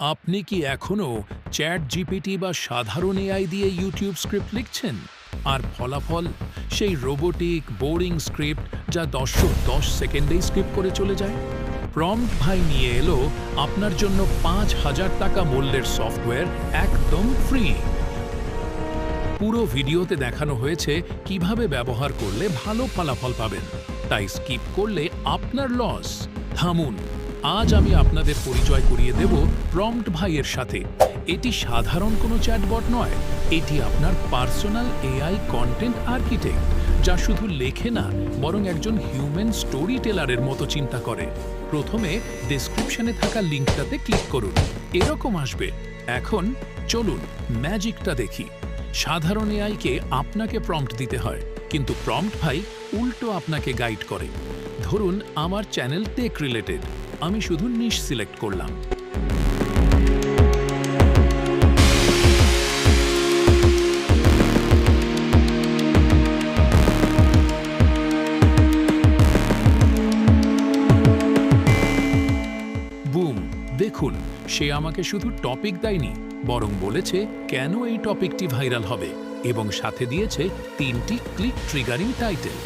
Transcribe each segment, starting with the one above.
আপনি কি এখনও চ্যাট জিপিটি বা সাধারণ এআই দিয়ে ইউটিউব স্ক্রিপ্ট লিখছেন? আর ফলাফল? সেই রোবোটিক, বোরিং স্ক্রিপ্ট যা দর্শক দশ সেকেন্ডেই স্ক্রিপ্ট করে চলে যায়? প্রম্পট ভাই নিয়ে এলো আপনার জন্য পাঁচ হাজার টাকা মূল্যের সফটওয়্যার একদম ফ্রি। পুরো ভিডিওতে দেখানো হয়েছে কীভাবে ব্যবহার করলে ভালো ফলাফল পাবেন। তাই স্কিপ করলে আপনার লস। থামুন আজ আমি আপনাদের পরিচয় করিয়ে দেব প্রম্পট ভাইয়ের সাথে। এটি সাধারণ কোনো চ্যাটবট নয়, এটি আপনার পার্সোনাল এআই কন্টেন্ট আর্কিটেক্ট, যা শুধু লেখে না, বরং একজন হিউম্যান স্টোরি টেলারের মতো চিন্তা করে। প্রথমে ডেসক্রিপশনে থাকা লিঙ্কটাতে ক্লিক করুন, এরকম আসবে। এখন চলুন, ম্যাজিকটা দেখি। সাধারণ এআইকে আপনাকে প্রম্পট দিতে হয়, কিন্তু প্রম্পট ভাই উল্টো আপনাকে গাইড করে। ধরুন, আমার চ্যানেল টেক রিলেটেড। আমি শুধু নিশ সিলেক্ট করলাম। বুম, দেখুন, সে আমাকে শুধু টপিক দেয়নি, বরং বলেছে কেন এই টপিকটি ভাইরাল হবে, এবং সাথে দিয়েছে তিনটি ক্লিক ট্রিগারিং টাইটেল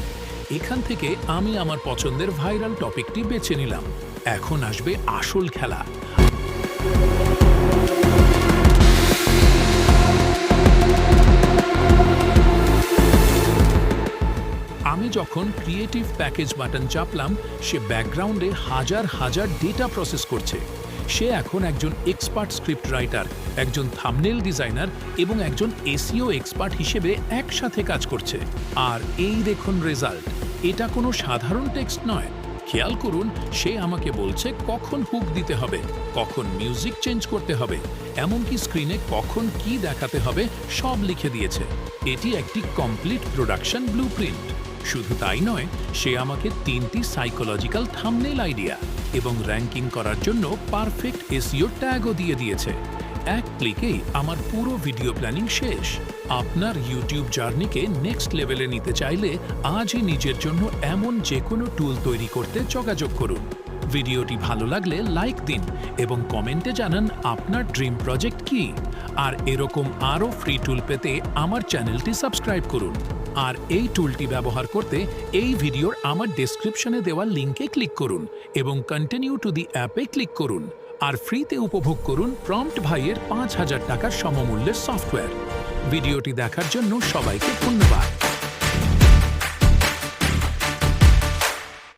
এখান থেকে আমি আমার পছন্দের ভাইরাল টপিকটি বেছে নিলাম। এখন আসবে আসল খেলা। আমি যখন ক্রিয়েটিভ প্যাকেজ বাটন চাপলাম, সে ব্যাকগ্রাউন্ডে হাজার হাজার ডেটা প্রসেস করছে। সে এখন একজন এক্সপার্ট স্ক্রিপ্ট রাইটার একজন থামনেল ডিজাইনার এবং একজন এসিও এক্সপার্ট হিসেবে একসাথে কাজ করছে। আর এই দেখুন রেজাল্ট এটা কোনো সাধারণ টেক্সট নয়। খেয়াল করুন, সে আমাকে বলছে কখন হুক দিতে হবে, কখন মিউজিক চেঞ্জ করতে হবে, এমনকি স্ক্রিনে কখন কি দেখাতে হবে, সব লিখে দিয়েছে। এটি একটি কমপ্লিট প্রোডাকশন ব্লুপ্রিন্ট শুধু তাই নয়, সে আমাকে তিনটি সাইকোলজিক্যাল থামনেল আইডিয়া এবং র্যাঙ্কিং করার জন্য পারফেক্ট এসিও ট্যাগও দিয়ে দিয়েছে। এক ক্লিকেই আমার পুরো ভিডিও প্ল্যানিং শেষ। আপনার ইউটিউব জার্নিকে নেক্সট লেভেলে নিতে চাইলে আজই নিজের জন্য এমন যে কোনো টুল তৈরি করতে যোগাযোগ করুন। ভিডিওটি ভালো লাগলে লাইক দিন এবং কমেন্টে জানান আপনার ড্রিম প্রজেক্ট কি। আর এরকম আরও ফ্রি টুল পেতে আমার চ্যানেলটি সাবস্ক্রাইব করুন। আর এই টুলটি ব্যবহার করতে এই ভিডিওর আমার ডেসক্রিপশনে দেওয়া লিঙ্কে ক্লিক করুন এবং কন্টিনিউ টু দি অ্যাপে ক্লিক করুন আর ফ্রিতে উপভোগ করুন প্রম্পট ভাইয়ের পাঁচ হাজার টাকার সমমূল্যের সফটওয়্যার ভিডিওটি দেখার জন্য সবাইকে ধন্যবাদ।